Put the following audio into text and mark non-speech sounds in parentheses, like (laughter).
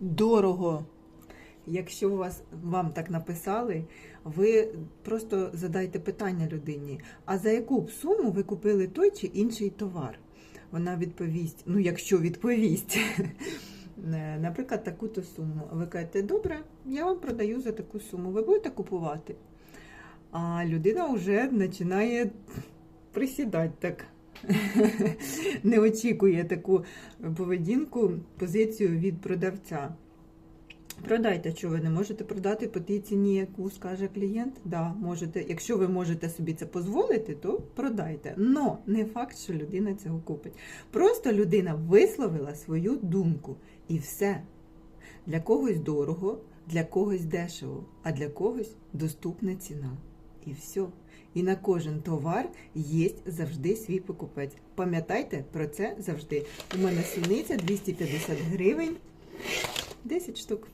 дорого. Якщо вас вам так написали, ви просто задайте питання людині, а за яку б суму ви купили той чи інший товар? Вона відповість, ну якщо відповість, (laughs) е, наприклад, таку-то суму. Ви кажете, добре, я вам продаю за таку суму, ви будете купувати? А людина вже починає присідати так. (laughs) Не очікує таку поведінку, позицію від продавця. Продайте, що ви не можете продати по тій ціні, яку скаже клієнт. Да, можете. Якщо ви можете собі це дозволити, то продайте. Но не факт, що людина цього купить. Просто людина висловила свою думку і все. Для когось дорого, для когось дешево, а для когось доступна ціна. І все. І на кожен товар є завжди свій покупець. Пам'ятайте про це завжди. У мене суниця 250 гривень, 10 штук.